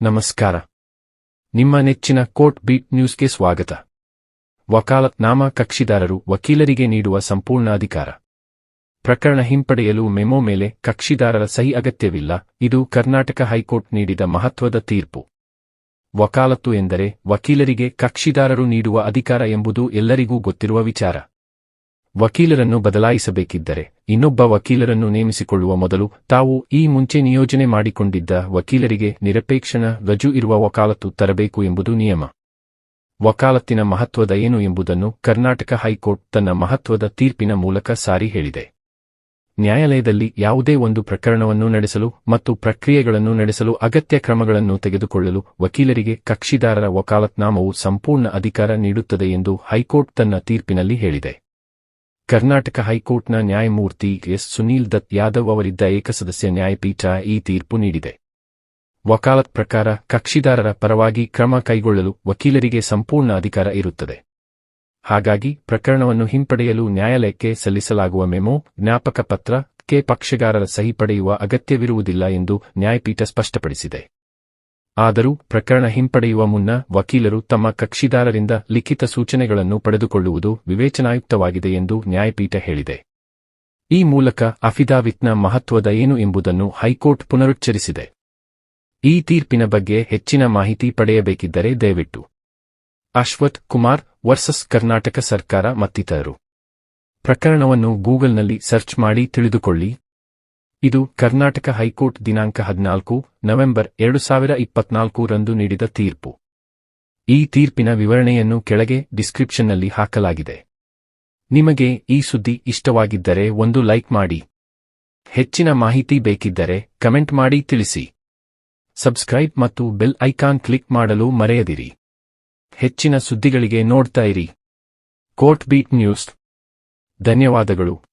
ನಮಸ್ಕಾರ. ನಿಮ್ಮ ನೆಚ್ಚಿನ ಕೋರ್ಟ್ ಬೀಟ್ ನ್ಯೂಸ್ಗೆ ಸ್ವಾಗತ. ವಕಾಲತ್ನಾಮ ಕಕ್ಷಿದಾರರು ವಕೀಲರಿಗೆ ನೀಡುವ ಸಂಪೂರ್ಣ ಅಧಿಕಾರ. ಪ್ರಕರಣ ಹಿಂಪಡೆಯಲು ಮೆಮೊ ಮೇಲೆ ಕಕ್ಷಿದಾರರ ಸಹಿ ಅಗತ್ಯವಿಲ್ಲ, ಇದು ಕರ್ನಾಟಕ ಹೈಕೋರ್ಟ್ ನೀಡಿದ ಮಹತ್ವದ ತೀರ್ಪು. ವಕಾಲತ್ತು ಎಂದರೆ ವಕೀಲರಿಗೆ ಕಕ್ಷಿದಾರರು ನೀಡುವ ಅಧಿಕಾರ ಎಂಬುದು ಎಲ್ಲರಿಗೂ ಗೊತ್ತಿರುವ ವಿಚಾರ. ವಕೀಲರನ್ನು ಬದಲಾಯಿಸಬೇಕಿದ್ದರೆ, ಇನ್ನೊಬ್ಬ ವಕೀಲರನ್ನು ನೇಮಿಸಿಕೊಳ್ಳುವ ಮೊದಲು ತಾವು ಈ ಮುಂಚೆ ನಿಯೋಜನೆ ಮಾಡಿಕೊಂಡಿದ್ದ ವಕೀಲರಿಗೆ ನಿರಪೇಕ್ಷಣ ರಜು ಇರುವ ವಕಾಲತ್ತು ತರಬೇಕು ಎಂಬುದು ನಿಯಮ. ವಕಾಲತ್ತಿನ ಮಹತ್ವದ ಏನು ಎಂಬುದನ್ನು ಕರ್ನಾಟಕ ಹೈಕೋರ್ಟ್ ತನ್ನ ಮಹತ್ವದ ತೀರ್ಪಿನ ಮೂಲಕ ಸಾರಿ ಹೇಳಿದೆ. ನ್ಯಾಯಾಲಯದಲ್ಲಿ ಯಾವುದೇ ಒಂದು ಪ್ರಕರಣವನ್ನು ನಡೆಸಲು ಮತ್ತು ಪ್ರಕ್ರಿಯೆಗಳನ್ನು ನಡೆಸಲು ಅಗತ್ಯ ಕ್ರಮಗಳನ್ನು ತೆಗೆದುಕೊಳ್ಳಲು ವಕೀಲರಿಗೆ ಕಕ್ಷಿದಾರರ ವಕಾಲತ್ನಾಮವು ಸಂಪೂರ್ಣ ಅಧಿಕಾರ ನೀಡುತ್ತದೆ ಎಂದು ಹೈಕೋರ್ಟ್ ತನ್ನ ತೀರ್ಪಿನಲ್ಲಿ ಹೇಳಿದೆ. ಕರ್ನಾಟಕ ಹೈಕೋರ್ಟ್ನ ನ್ಯಾಯಮೂರ್ತಿ ಎಸ್. ಸುನೀಲ್ ದತ್ ಯಾದವ್ ಅವರಿದ್ದ ಏಕಸದಸ್ಯ ನ್ಯಾಯಪೀಠ ಈ ತೀರ್ಪು ನೀಡಿದೆ. ವಕಾಲತ್ ಪ್ರಕಾರ ಕಕ್ಷಿದಾರರ ಪರವಾಗಿ ಕ್ರಮ ಕೈಗೊಳ್ಳಲು ವಕೀಲರಿಗೆ ಸಂಪೂರ್ಣ ಅಧಿಕಾರ ಇರುತ್ತದೆ. ಹಾಗಾಗಿ ಪ್ರಕರಣವನ್ನು ಹಿಂಪಡೆಯಲು ನ್ಯಾಯಾಲಯಕ್ಕೆ ಸಲ್ಲಿಸಲಾಗುವ ಮೆಮೊ ಜ್ಞಾಪಕ ಪತ್ರ ಕೆ ಪಕ್ಷಗಾರರ ಸಹಿ ಪಡೆಯುವ ಅಗತ್ಯವಿರುವುದಿಲ್ಲ ಎಂದು ನ್ಯಾಯಪೀಠ ಸ್ಪಷ್ಟಪಡಿಸಿದೆ. ಆದರೂ ಪ್ರಕರಣ ಹಿಂಪಡೆಯುವ ಮುನ್ನ ವಕೀಲರು ತಮ್ಮ ಕಕ್ಷಿದಾರರಿಂದ ಲಿಖಿತ ಸೂಚನೆಗಳನ್ನು ಪಡೆದುಕೊಳ್ಳುವುದು ವಿವೇಚನಾಯುಕ್ತವಾಗಿದೆ ಎಂದು ನ್ಯಾಯಪೀಠ ಹೇಳಿದೆ. ಈ ಮೂಲಕ ಅಫಿದಾವಿತ್ನ ಮಹತ್ವದ ಏನು ಎಂಬುದನ್ನು ಹೈಕೋರ್ಟ್ ಪುನರುಚ್ಚರಿಸಿದೆ. ಈ ತೀರ್ಪಿನ ಬಗ್ಗೆ ಹೆಚ್ಚಿನ ಮಾಹಿತಿ ಪಡೆಯಬೇಕಿದ್ದರೆ ದಯವಿಟ್ಟು. ಅಶ್ವಥ್ ಕುಮಾರ್ ವರ್ಸಸ್ ಕರ್ನಾಟಕ ಸರ್ಕಾರ ಮತ್ತಿತರರು. ಪ್ರಕರಣವನ್ನು ಗೂಗಲ್ನಲ್ಲಿ ಸರ್ಚ್ ಮಾಡಿ ತಿಳಿದುಕೊಳ್ಳಿ. ಇದು ಕರ್ನಾಟಕ ಹೈಕೋರ್ಟ್ ದಿನಾಂಕ ಹದಿನಾಲ್ಕು, ನವೆಂಬರ್ ಎರಡು ಸಾವಿರ ಇಪ್ಪತ್ನಾಲ್ಕು ರಂದು ನೀಡಿದ ತೀರ್ಪು. ಈ ತೀರ್ಪಿನ ವಿವರಣೆಯನ್ನು ಕೆಳಗೆ ಡಿಸ್ಕ್ರಿಪ್ಷನ್ನಲ್ಲಿ ಹಾಕಲಾಗಿದೆ. ನಿಮಗೆ ಈ ಸುದ್ದಿ ಇಷ್ಟವಾಗಿದ್ದರೆ ಒಂದು ಲೈಕ್ ಮಾಡಿ. ಹೆಚ್ಚಿನ ಮಾಹಿತಿ ಬೇಕಿದ್ದರೆ ಕಮೆಂಟ್ ಮಾಡಿ ತಿಳಿಸಿ. ಸಬ್ಸ್ಕ್ರೈಬ್ ಮತ್ತು ಬೆಲ್ ಐಕಾನ್ ಕ್ಲಿಕ್ ಮಾಡಲು ಮರೆಯದಿರಿ. ಹೆಚ್ಚಿನ ಸುದ್ದಿಗಳಿಗೆ ನೋಡ್ತಾ ಇರಿ. Court beat news. ಧನ್ಯವಾದಗಳು.